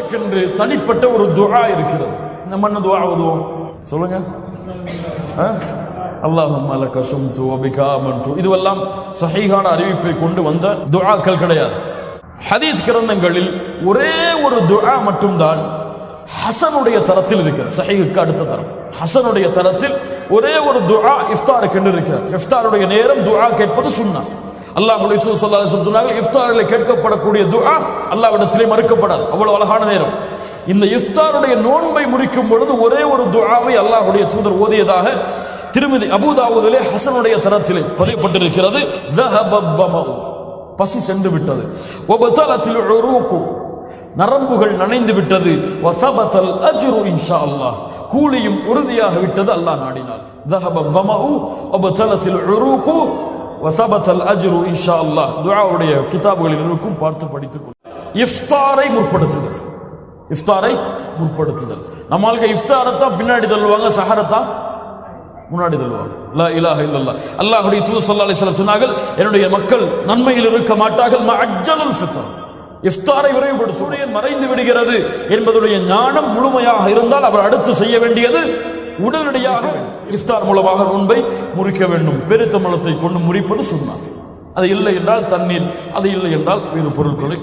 இஃப்தாருக்கென்று தனிப்பட்ட ஒரு துஆ இருக்கிறது. நம்ம என்ன துவா ஓதுவோம். சொல்லுங்க. அல்லாஹும் அலக்க சும்து அபிகா மன்று இதுவெல்லாம் சஹீஹான அறிவிப்பை கொண்டு வந்த துஆக்கள் கிடையாது. ஹதீத் கிரந்தங்களில் ஒரே ஒரு துஆ மட்டும்தான் ஹசனுடைய தரத்தில் இருக்கிறது. சஹீஹுக்கு அடுத்த தரம். ஹசனுடைய தரத்தில் ஒரே ஒரு துஆ இஃப்தாருக்கு என்று இருக்கிறார் இஃப்தாருடைய நேரம் துஆ கேட்பது சுன்னா. அல்லாஹுடைய சூசல்லா சொன்னாங்க இஃப்தாரில் கேட்கப்படக்கூடிய துஆ அல்லாவிடத்திலே மறுக்கப்படாது. அவ்வளவு அழகான நேரம். இந்த இஃப்தாருடைய நோன்பை முறிக்கும் பொழுது ஒரே ஒரு துஆவை அல்லாஹுடைய தூதர் ஓதியதாக திருமதி அபுதாவுதிலே ஹசனுடைய தரத்திலே பதியப்பட்டிருக்கிறது. பசி சென்று விட்டது. ஒபத்தலத்தில் உருவுக்கும் நரம்புகள் நனைந்து விட்டது. வசபத்தல் அஜ்ரு இன்ஷா அல்லாஹ். கூலியும் உறுதியாக விட்டது அல்லாஹ் நாடினார் தஹப பமஉ ஒபத்தலத்தில் உருவுக்கும் வசபத்தல் அஜ்ரு இன்ஷா அல்லாஹ் துராவுடைய கிதாபுகளில் இருக்கும் பார்த்து படித்துக் கொள்ள இஃப்தாரை முற்படுத்துதல். இஃப்தாரை முற்படுத்துதல். நம்மளுக்கு இஃப்தாரை தான் பின்னாடி தள்ளுவாங்க சஹரத்தான் முன்னாடி தள்ளுவாங்க. லா இலாஹ இல்லல்லா அல்லாஹுடைய தூது சல்லா அலிஸ்லாம் சொன்னார்கள் என்னுடைய மக்கள் நன்மையில் இருக்க மாட்டார்கள். அஜ்ஜலுல் ஃபித்தர் இஃப்தாரை விரைவுபடும் சூரியன் மறைந்து விடுகிறது என்பதுடைய ஞானம் முழுமையாக இருந்தால் அவர் அடுத்து செய்ய வேண்டியது உடனடியாக இஃப்தார் மூலமாக நோன்பை முறிக்க வேண்டும். பெருத்தமலத்தை கொண்டு முறிப்பது சொன்னார் அது இல்லை என்றால் தண்ணீர் அது இல்லை என்றால் வேறு பொருட்களை